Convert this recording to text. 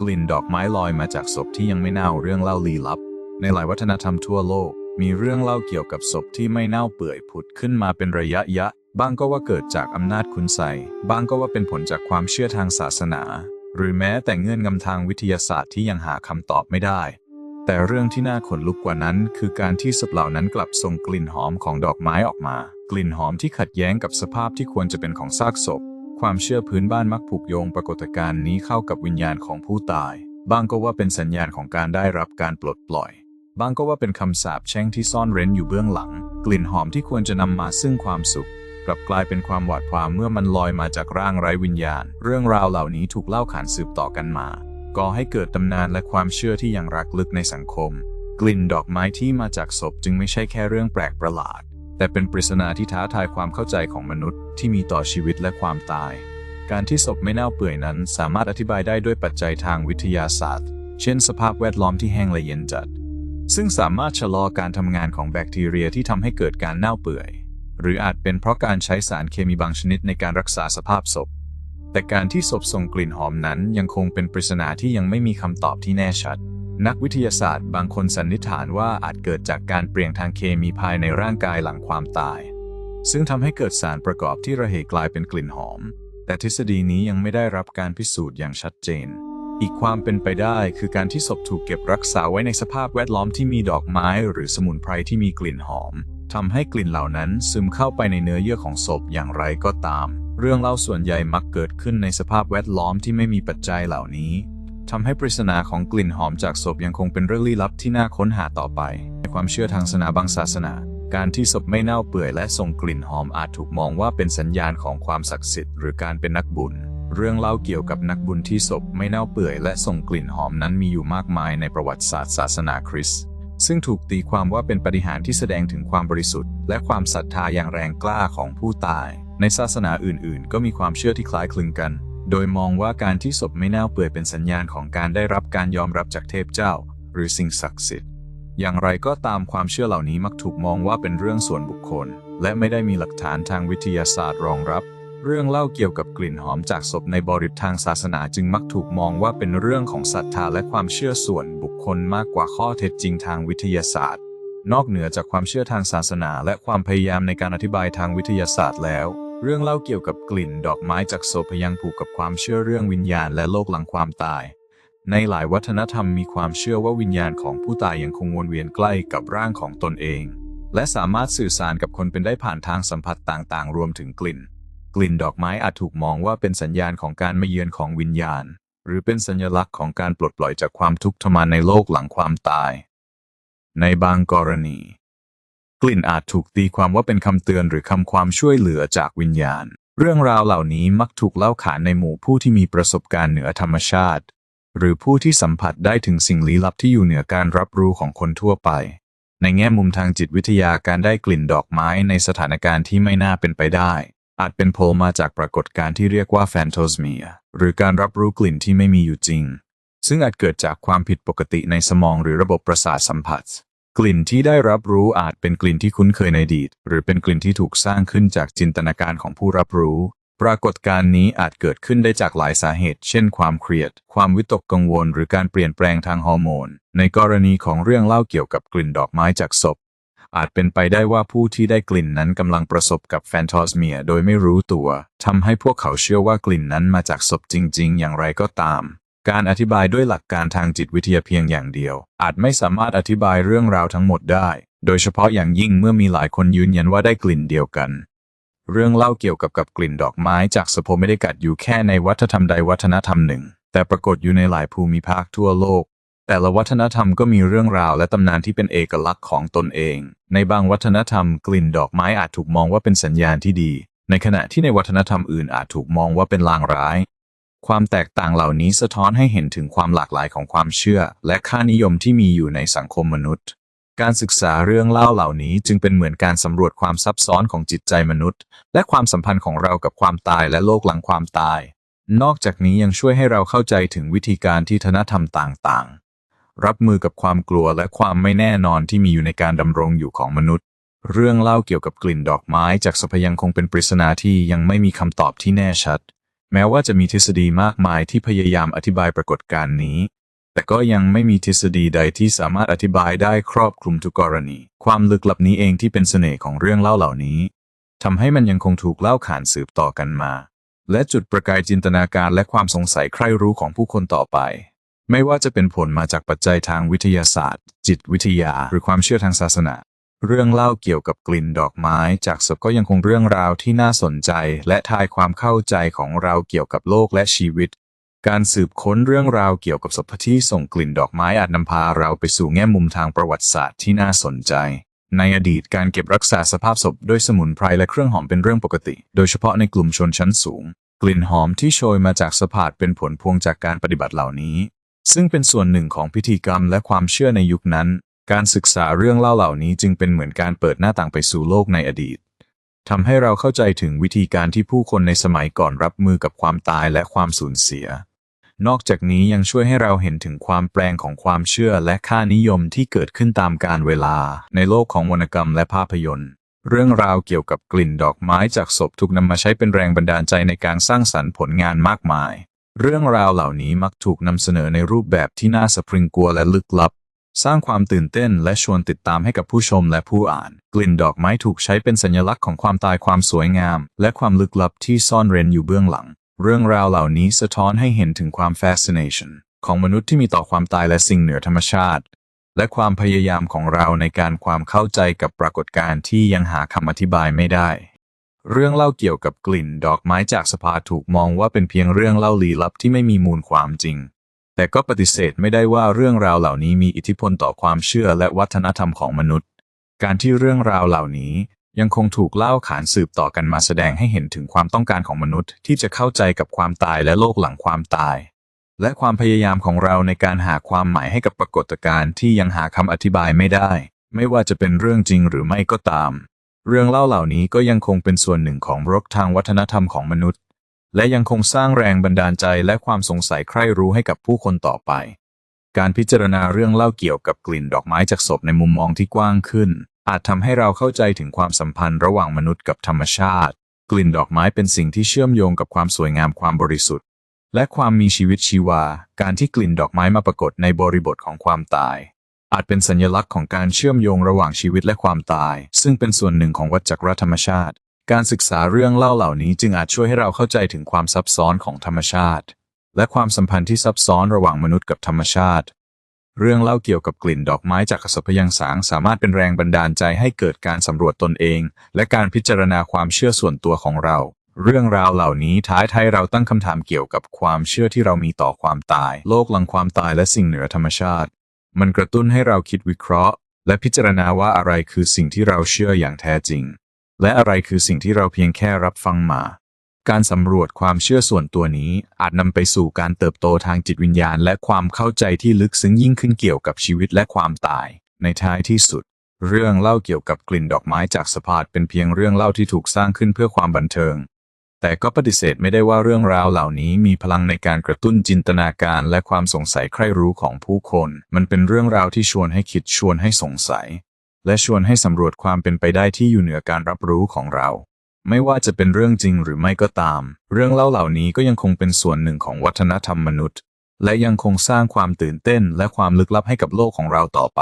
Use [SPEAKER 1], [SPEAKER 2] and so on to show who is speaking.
[SPEAKER 1] กลิ่นดอกไม้ลอยมาจากศพที่ยังไม่เน่าเรื่องเล่าลี้ลับ ในหลายวัฒนธรรมทั่วโลก มีเรื่องเล่าเกี่ยวกับศพที่ไม่เน่าเปื่อยผุดขึ้นมาเป็นระยะยะบางก็ว่าเกิดจากอำนาจคุณไสยบางก็ว่าเป็นผลจากความเชื่อทางศาสนา หรือแม้แต่เงื่อนงำทางวิทยาศาสตร์ที่ยังหาคำตอบไม่ได้ แต่เรื่องที่น่าขนลุกกว่านั้น คือการที่ศพเหล่านั้นกลับส่งกลิ่นหอมของดอกไม้ออกมา กลิ่นหอมที่ขัดแย้งกับสภาพที่ควรจะเป็นของซากศพ ความเชื่อพื้นบ้านมักผูกโยงปรากฏการณ์นี้เข้ากับวิญญาณของผู้ตาย บางก็ว่าเป็นสัญญาณของการได้รับการปลดปล่อย บางก็ว่าเป็นคำสาปแช่งที่ซ่อนเร้นอยู่เบื้องหลัง กลิ่นหอมที่ควรจะนำมาซึ่งความสุข กลับกลายเป็นความหวาดหวามเมื่อมันลอยมาจากร่างไร้วิญญาณ เรื่องราวเหล่านี้ถูกเล่าขานสืบต่อกันมา ก่อให้เกิดตำนานและความเชื่อที่ยังรักลึกในสังคม กลิ่นดอกไม้ที่มาจากศพจึงไม่ใช่แค่เรื่องแปลกประหลาด แต่เป็นปริศนาที่ท้าทายความเข้าใจของมนุษย์ที่มีต่อชีวิตและความตาย การที่ศพไม่เน่าเปื่อยนั้นสามารถอธิบายได้ด้วยปัจจัยทางวิทยาศาสตร์ เช่นสภาพแวดล้อมที่แห้งและเย็นจัด ซึ่งสามารถชะลอการทำงานของแบคทีเรียที่ทำให้เกิดการเน่าเปื่อย หรืออาจเป็นเพราะการใช้สารเคมีบางชนิดในการรักษาสภาพศพ แต่การที่ศพส่งกลิ่นหอมนั้นยังคงเป็นปริศนาที่ยังไม่มีคำตอบที่แน่ชัด นักวิทยาศาสตร์บางคนสันนิษฐานว่าอาจเกิดจากการเปลี่ยนทางเคมีภายในร่างกายหลังความตาย ซึ่งทำให้เกิดสารประกอบที่ระเหยกลายเป็นกลิ่นหอม แต่ทฤษฎีนี้ยังไม่ได้รับการพิสูจน์อย่างชัดเจน อีกความเป็นไปได้คือการที่ศพถูกเก็บรักษาไว้ในสภาพแวดล้อมที่มีดอกไม้หรือสมุนไพรที่มีกลิ่นหอมทำให้กลิ่นเหล่านั้นซึมเข้าไปในเนื้อเยื่อของศพอย่างไรก็ตาม เรื่องเล่าส่วนใหญ่มักเกิดขึ้นในสภาพแวดล้อมที่ไม่มีปัจจัยเหล่านี้ ทำให้ปริศนาของกลิ่นหอมจากศพยังคงเป็นเรื่องลี้ลับที่น่าค้นหาต่อไป ในความเชื่อทางศาสนาบางศาสนา การที่ศพไม่เน่าเปื่อยและส่งกลิ่นหอมอาจถูกมองว่าเป็นสัญญาณของความศักดิ์สิทธิ์หรือการเป็นนักบุญ เรื่องเล่าเกี่ยวกับนักบุญที่ศพไม่เน่าเปื่อยและส่งกลิ่นหอมนั้นมีอยู่มากมายในประวัติศาสตร์ศาสนาคริสต์ซึ่งถูกตีความว่าเป็นปฏิหารย์ที่แสดงถึงความบริสุทธิ์ และความศรัทธาอย่างแรงกล้าของผู้ตาย ในศาสนาอื่น ๆ ก็มีความเชื่อที่คล้ายคลึงกัน โดยมองว่าการที่ศพไม่เน่าเปื่อยเป็นสัญญาณของการได้รับการยอมรับจากเทพเจ้า หรือสิ่งศักดิ์สิทธิ์ อย่างไรก็ตามความเชื่อเหล่านี้มักถูกมองว่าเป็นเรื่องส่วนบุคคล และไม่ได้มีหลักฐานทางวิทยาศาสตร์รองรับ เรื่องเล่าเกี่ยวกับกลิ่นหอมจากศพในบริบททางศาสนาจึงมักถูกมองว่าเป็นเรื่องของศรัทธาและความเชื่อส่วนบุคคลมากกว่าข้อเท็จจริงทางวิทยาศาสตร์ นอกเหนือจากความเชื่อทางศาสนา และความพยายามในการอธิบายทางวิทยาศาสตร์แล้ว เรื่องเล่าเกี่ยวกับกลิ่นดอกไม้จากศพยังผูกกับความเชื่อเรื่องวิญญาณและโลกหลังความตาย ในหลายวัฒนธรรมมีความเชื่อว่าวิญญาณของผู้ตายยังคงวนเวียนใกล้กับร่างของตนเอง และสามารถสื่อสารกับคนเป็นได้ผ่านทางสัมผัสต่างๆ รวมถึงกลิ่น กลิ่นดอกไม้อาจถูกมองว่าเป็นสัญญาณของการมาเยือนของวิญญาณ หรือเป็นสัญลักษณ์ของการปลดปล่อยจากความทุกข์ทรมานในโลกหลังความตาย ในบางกรณี กลิ่นอาจถูกตีความว่าเป็นคำเตือนหรือคำความช่วยเหลือจากวิญญาณ เรื่องราวเหล่านี้มักถูกเล่าขานในหมู่ผู้ที่มีประสบการณ์เหนือธรรมชาติ หรือผู้ที่สัมผัสได้ถึงสิ่งลี้ลับที่อยู่เหนือการรับรู้ของคนทั่วไป ในแง่มุมทางจิตวิทยาการได้กลิ่นดอกไม้ในสถานการณ์ที่ไม่น่าเป็นไปได้ อาจเป็นโผลมาจากปรากฏการณ์ที่เรียกว่าแฟนโทสเมียหรือการรับรู้กลิ่นที่ไม่มีอยู่จริง ซึ่งอาจเกิดจากความผิดปกติในสมองหรือระบบประสาทสัมผัส กลิ่นที่ได้รับรู้อาจเป็นกลิ่นที่คุ้นเคยในอดีต หรือเป็นกลิ่นที่ถูกสร้างขึ้นจากจินตนาการของผู้รับรู้ ปรากฏการณ์นี้อาจเกิดขึ้นได้จากหลายสาเหตุ เช่น ความเครียด ความวิตกกังวล หรือการเปลี่ยนแปลงทางฮอร์โมน ในกรณีของเรื่องเล่าเกี่ยวกับกลิ่นดอกไม้จากศพ อาจเป็นไปได้ว่าผู้ที่ได้กลิ่นนั้นกำลังประสบกับแฟนทอสเมียโดยไม่รู้ตัวทำให้พวกเขาเชื่อว่ากลิ่นนั้นมาจากศพจริง ๆ อย่างไรก็ตาม การอธิบายด้วยหลักการทางจิตวิทยาเพียงอย่างเดียว อาจไม่สามารถอธิบายเรื่องราวทั้งหมดได้ โดยเฉพาะอย่างยิ่งเมื่อมีหลายคนยืนยันว่าได้กลิ่นเดียวกัน เรื่องเล่าเกี่ยวกับกับกลิ่นดอกไม้จากสโพไม่ได้กัดอยู่แค่ในวัฒนธรรมใดวัฒนธรรมหนึ่ง แต่ปรากฏอยู่ในหลายภูมิภาคทั่วโลก แต่ละวัฒนธรรมก็มีเรื่องราวและตำนานที่เป็นเอกลักษณ์ของตนเอง ในบางวัฒนธรรม กลิ่นดอกไม้อาจถูกมองว่าเป็นสัญญาณที่ดี ในขณะที่ในวัฒนธรรมอื่นอาจถูกมองว่าเป็นลางร้าย ความแตกต่างเหล่านี้สะท้อนให้เห็นถึงความหลากหลายของความเชื่อ และค่านิยมที่มีอยู่ในสังคมมนุษย์ การศึกษาเรื่องเล่าเหล่านี้จึงเป็นเหมือนการสำรวจความซับซ้อนของจิตใจมนุษย์ และความสัมพันธ์ของเรากับความตายและโลกหลังความตาย นอกจากนี้ยังช่วยให้เราเข้าใจถึงวิธีการที่ธนธรรมต่างๆ รับมือกับความกลัวและความไม่แน่นอนที่มีอยู่ในการดำรงอยู่ของมนุษย์ เรื่องเล่าเกี่ยวกับกลิ่นดอกไม้จากสพยังคงเป็นปริศนาที่ยังไม่มีคำตอบที่แน่ชัด แม้ว่าจะมีทฤษฎีมากมายที่พยายามอธิบายปรากฏการณ์นี้ แต่ก็ยังไม่มีทฤษฎีใดที่สามารถอธิบายได้ครอบคลุมทุกกรณี ความลึกลับนี้เองที่เป็นเสน่ห์ของเรื่องเล่าเหล่านี้ทำให้มันยังคงถูกเล่าขานสืบต่อกันมา และจุดประกายจินตนาการและความสงสัยใคร่รู้ของผู้คนต่อไป ไม่ว่าจะเป็นผลมาจากปัจจัยทางวิทยาศาสตร์ จิตวิทยา หรือความเชื่อทางศาสนา เรื่องเล่าเกี่ยวกับกลิ่นดอกไม้จากศพก็ยังคงเรื่องราวที่น่าสนใจ และทายความเข้าใจของเราเกี่ยวกับโลกและชีวิต การสืบค้นเรื่องราวเกี่ยวกับศพที่ส่งกลิ่นดอกไม้อาจนำพาเราไปสู่แง่มุมทางประวัติศาสตร์ที่น่าสนใจ ในอดีตการเก็บรักษาสภาพศพด้วยสมุนไพรและเครื่องหอมเป็นเรื่องปกติ โดยเฉพาะในกลุ่มชนชั้นสูง กลิ่นหอมที่โชยมาจากสภาพเป็นผลพวงจากการปฏิบัติเหล่านี้ซึ่งเป็นส่วนหนึ่งของพิธีกรรมและความเชื่อในยุคนั้น การศึกษาเรื่องเล่าเหล่านี้จึงเป็นเหมือนการเปิดหน้าต่างไปสู่โลกในอดีตทำให้เราเข้าใจถึงวิธีการที่ผู้คนในสมัยก่อนรับมือกับความตายและความสูญเสีย นอกจากนี้ยังช่วยให้เราเห็นถึงความแปลงของความเชื่อและค่านิยมที่เกิดขึ้นตามกาลเวลา ในโลกของวรรณกรรมและภาพยนตร์ เรื่องราวเกี่ยวกับกลิ่นดอกไม้จากศพถูกนำมาใช้เป็นแรงบันดาลใจในการสร้างสรรค์ผลงานมากมาย เรื่องราวเหล่านี้มักถูกนำเสนอในรูปแบบที่น่าสะพรึงกลัวและลึกลับ สร้างความตื่นเต้นและชวนติดตามให้กับผู้ชมและผู้อ่าน กลิ่นดอกไม้ถูกใช้เป็นสัญลักษณ์ของความตายความสวยงาม และความลึกลับที่ซ่อนเร้นอยู่เบื้องหลัง เรื่องราวเหล่านี้สะท้อนให้เห็นถึงความ fascination ของมนุษย์ที่มีต่อความตายและสิ่งเหนือธรรมชาติ และความพยายามของเราในการความเข้าใจกับปรากฏการณ์ที่ยังหาคำอธิบายไม่ได้ เรื่องเล่าเกี่ยวกับกลิ่น ดอกไม้จากสภาถูกมองว่าเป็นเพียงเรื่องเล่าลี้ลับที่ไม่มีมูลความจริง แต่ก็ปฏิเสธไม่ได้ว่าเรื่องราวเหล่านี้มีอิทธิพลต่อความเชื่อและวัฒนธรรมของมนุษย์ การที่เรื่องราวเหล่านี้ยังคงถูกเล่าขานสืบต่อกันมาแสดงให้เห็นถึงความต้องการของมนุษย์ ที่จะเข้าใจกับความตายและโลกหลังความตาย และความพยายามของเราในการหาความหมายให้กับปรากฏการณ์ที่ยังหาคำอธิบายไม่ได้ ไม่ว่าจะเป็นเรื่องจริงหรือไม่ก็ตาม เรื่องเล่าเหล่านี้ก็ยังคงเป็นส่วนหนึ่งของรกทางวัฒนธรรมของมนุษย์ และยังคงสร้างแรงบันดาลใจและความสงสัยใคร่รู้ให้กับผู้คนต่อไป การพิจารณาเรื่องเล่าเกี่ยวกับกลิ่นดอกไม้จากศพในมุมมองที่กว้างขึ้น อาจทำให้เราเข้าใจถึงความสัมพันธ์ระหว่างมนุษย์กับธรรมชาติ กลิ่นดอกไม้เป็นสิ่งที่เชื่อมโยงกับความสวยงามความบริสุทธิ์ และความมีชีวิตชีวา การที่กลิ่นดอกไม้มาปรากฏในบริบทของความตายอาจเป็นสัญลักษณ์ของการเชื่อมโยงระหว่างชีวิตและความตาย ซึ่งเป็นส่วนหนึ่งของวัฏจักรธรรมชาติ การศึกษาเรื่องเล่าเหล่านี้จึงอาจช่วยให้เราเข้าใจถึงความซับซ้อนของธรรมชาติ และความสัมพันธ์ที่ซับซ้อนระหว่างมนุษย์กับธรรมชาติ เรื่องเล่าเกี่ยวกับกลิ่นดอกไม้จากอสพยังสางสามารถเป็นแรงบันดาลใจให้เกิดการสำรวจตนเอง และการพิจารณาความเชื่อส่วนตัวของเรา เรื่องราวเหล่านี้ท้ายไทยเราตั้งคำถามเกี่ยวกับความเชื่อที่เรามีต่อความตาย โลกหลังความตายและสิ่งเหนือธรรมชาติ มันกระตุ้นให้เราคิดวิเคราะห์ และพิจารณาว่าอะไรคือสิ่งที่เราเชื่ออย่างแท้จริง และอะไรคือสิ่งที่เราเพียงแค่รับฟังมา การสำรวจความเชื่อส่วนตัวนี้อาจนำไปสู่การเติบโตทางจิตวิญญาณ และความเข้าใจที่ลึกซึ้งยิ่งขึ้นเกี่ยวกับชีวิตและความตาย ในท้ายที่สุด เรื่องเล่าเกี่ยวกับกลิ่นดอกไม้จากสภาดเป็นเพียงเรื่องเล่าที่ถูกสร้างขึ้นเพื่อความบันเทิง แต่ก็ปฏิเสธไม่ได้ว่าเรื่องราวเหล่านี้มีพลังในการกระตุ้นจินตนาการและความสงสัยใคร่รู้ของผู้คน มันเป็นเรื่องราวที่ชวนให้คิดชวนให้สงสัย และชวนให้สำรวจความเป็นไปได้ที่อยู่เหนือการรับรู้ของเรา ไม่ว่าจะเป็นเรื่องจริงหรือไม่ก็ตาม เรื่องเล่าเหล่านี้ก็ยังคงเป็นส่วนหนึ่งของวัฒนธรรมมนุษย์ และยังคงสร้างความตื่นเต้นและความลึกลับให้กับโลกของเราต่อไป